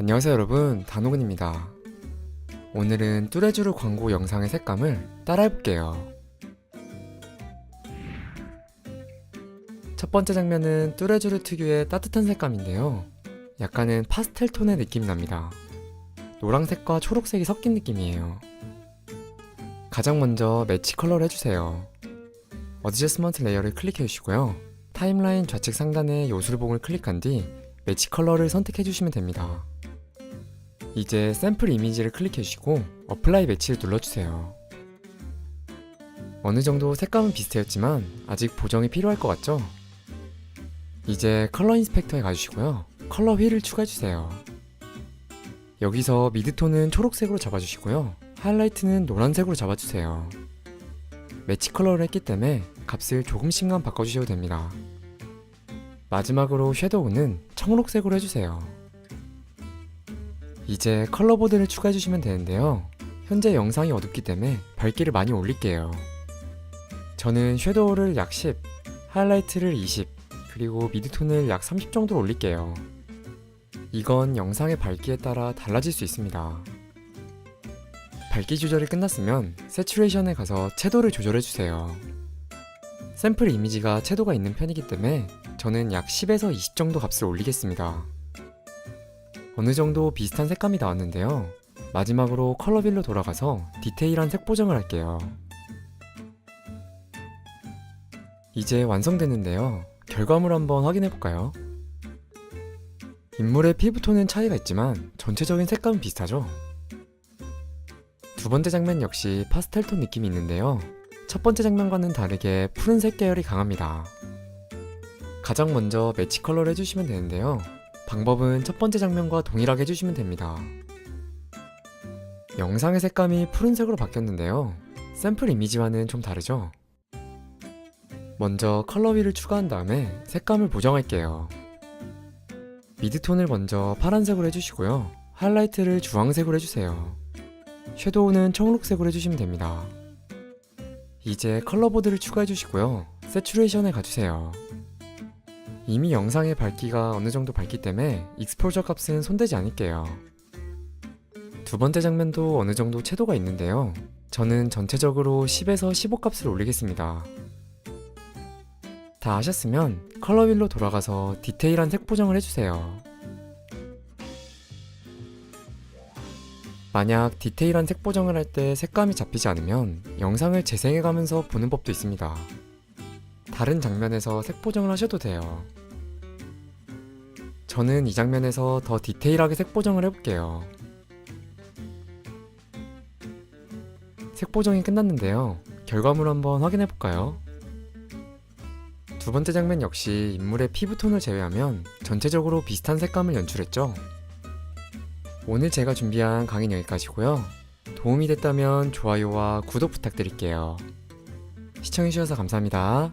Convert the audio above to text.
안녕하세요 여러분. 단호근입니다. 오늘은 뚜레쥬르 광고 영상의 색감을 따라해볼게요. 첫 번째 장면은 뚜레쥬르 특유의 따뜻한 색감인데요. 약간은 파스텔 톤의 느낌이 납니다. 노란색과 초록색이 섞인 느낌이에요. 가장 먼저 매치 컬러를 해주세요. 어드저스먼트 레이어를 클릭해 주시고요. 타임라인 좌측 상단의 요술봉을 클릭한 뒤 매치 컬러를 선택해 주시면 됩니다 이제 샘플 이미지를 클릭해 주시고 어플라이 매치를 눌러주세요. 어느 정도 색감은 비슷했지만 아직 보정이 필요할 것 같죠? 이제 컬러 인스펙터에 가주시고요. 컬러 휠을 추가해 주세요. 여기서 미드톤은 초록색으로 잡아주시고요. 하이라이트는 노란색으로 잡아주세요. 매치 컬러를 했기 때문에 값을 조금씩만 바꿔주셔도 됩니다. 마지막으로 섀도우는 청록색으로 해주세요. 이제 컬러보드를 추가해 주시면 되는데요. 현재 영상이 어둡기 때문에 밝기를 많이 올릴게요. 저는 섀도우를 약 10, 하이라이트를 20, 그리고 미드톤을 약 30 정도로 올릴게요. 이건 영상의 밝기에 따라 달라질 수 있습니다. 밝기 조절이 끝났으면 세츄레이션에 가서 채도를 조절해 주세요. 샘플 이미지가 채도가 있는 편이기 때문에 저는 약 10에서 20 정도 값을 올리겠습니다. 어느 정도 비슷한 색감이 나왔는데요. 마지막으로 컬러빌로 돌아가서 디테일한 색 보정을 할게요. 이제 완성됐는데요. 결과물 한번 확인해 볼까요? 인물의 피부톤은 차이가 있지만 전체적인 색감은 비슷하죠? 두 번째 장면 역시 파스텔톤 느낌이 있는데요. 첫 번째 장면과는 다르게 푸른색 계열이 강합니다. 가장 먼저 매치 컬러를 해주시면 되는데요. 방법은 첫 번째 장면과 동일하게 해주시면 됩니다. 영상의 색감이 푸른색으로 바뀌었는데요. 샘플 이미지와는 좀 다르죠? 먼저 컬러 휠을 추가한 다음에 색감을 보정할게요. 미드톤을 먼저 파란색으로 해주시고요. 하이라이트를 주황색으로 해주세요. 섀도우는 청록색으로 해주시면 됩니다. 이제 컬러보드를 추가해주시고요. 세츄레이션에 가주세요. 이미 영상의 밝기가 어느 정도 밝기 때문에 익스포저 값은 손대지 않을게요. 두 번째 장면도 어느 정도 채도가 있는데요. 저는 전체적으로 10에서 15 값을 올리겠습니다. 다 하셨으면 컬러 휠로 돌아가서 디테일한 색 보정을 해주세요. 만약 디테일한 색 보정을 할 때 색감이 잡히지 않으면 영상을 재생해가면서 보는 법도 있습니다. 다른 장면에서 색 보정을 하셔도 돼요. 저는 이 장면에서 더 디테일하게 색 보정을 해볼게요. 색 보정이 끝났는데요. 결과물 한번 확인해 볼까요? 두 번째 장면 역시 인물의 피부톤을 제외하면 전체적으로 비슷한 색감을 연출했죠. 오늘 제가 준비한 강의는 여기까지고요. 도움이 됐다면 좋아요와 구독 부탁드릴게요. 시청해주셔서 감사합니다.